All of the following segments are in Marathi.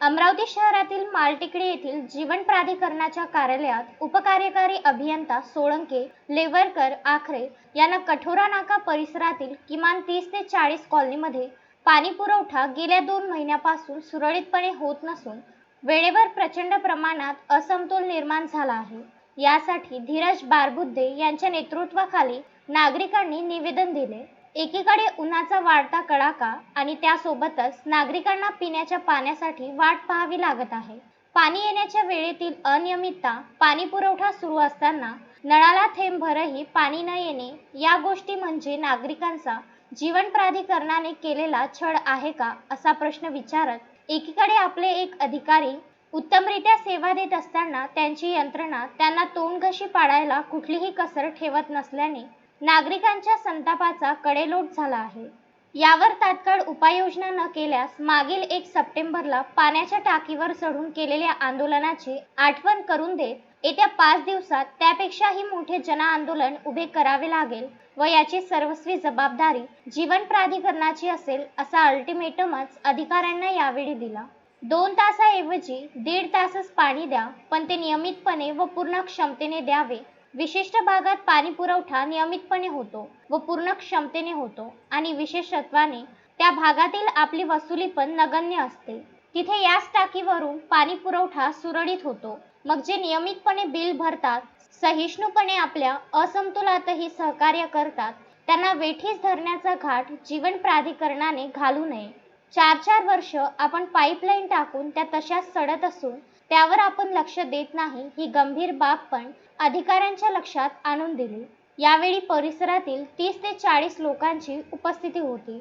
अमरावती शहरातील मालटेकडी येथील जीवन प्राधिकरणाच्या कार्यालयात उपकार्यकारी अभियंता सोळंके लेवरकर आखरे यांना कठोरा नाका परिसरातील किमान तीस ते चाळीस कॉलनीमध्ये पाणी पुरवठा गेल्या दोन महिन्यापासून सुरळीतपणे होत नसून वेळेवर प्रचंड प्रमाणात असमतोल निर्माण झाला आहे. यासाठी धीरज बारबुद्धे यांच्या नेतृत्वाखाली नागरिकांनी निवेदन दिले. एकीकडे उन्हाचा वाढता कडाका आणि त्यासोबतच नागरिकांना पिण्याच्या पाण्यासाठी वाट पाहावी लागत आहे. पाणी येण्याच्या वेळेतील अनियमितता पाणी पुरवठा सुरू असताना नळाला थेंबभरही पाणी न येणे या गोष्टी म्हणजे नागरिकांचा जीवन प्राधिकरणाने केलेला छळ आहे का असा प्रश्न विचारत एकीकडे आपले एक अधिकारी उत्तमरित्या सेवा देत असताना त्यांची यंत्रणा त्यांना तोंडघशी पाडायला कुठलीही कसर ठेवत नसल्याने नागरिकांच्या संतापाचा कडेलोट झाला आहे. यावर तात्काळ उपाययोजना न केल्यास मागील एक सप्टेंबरला पाण्याच्या टाकीवर चढून केलेल्या आंदोलनाची आठवण करून देत येत्या पाच दिवसात त्यापेक्षाही मोठे जनआंदोलन उभे करावे लागेल व याची सर्वस्वी जबाबदारी जीवन प्राधिकरणाची असेल असा अल्टिमेटमच अधिकाऱ्यांना यावेळी दिला. दोन तासाऐवजी दीड तासच पाणी द्या पण ते नियमितपणे व पूर्ण क्षमतेने द्यावे विशिष्ट भागात पाणी पुरवठा नियमितपणे होतो व पूर्ण क्षमतेने होतो आणि विशेषत्वाने त्या भागातील आपली वसुली पण नगण्य असते. तिथे याच टाकीवरून पाणी पुरवठा सुरळीत होतो. मग जे नियमितपणे बिल भरतात सहिष्णुपणे आपल्या असमतोलातही सहकार्य करतात त्यांना वेठीस धरण्याचा घाट जीवन प्राधिकरणाने घालू नये. चार चार वर्ष आपण पाईपलाईन टाकून त्या तशाच सडत असून त्यावर आपण लक्ष देत नाही ही गंभीर बाब पण अधिकाऱ्यांच्या लक्षात आणून दिली. यावेळी परिसरातील तीस ते चाळीस लोकांची उपस्थिती होती.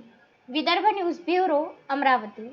Vidarbha news bureau Amravati.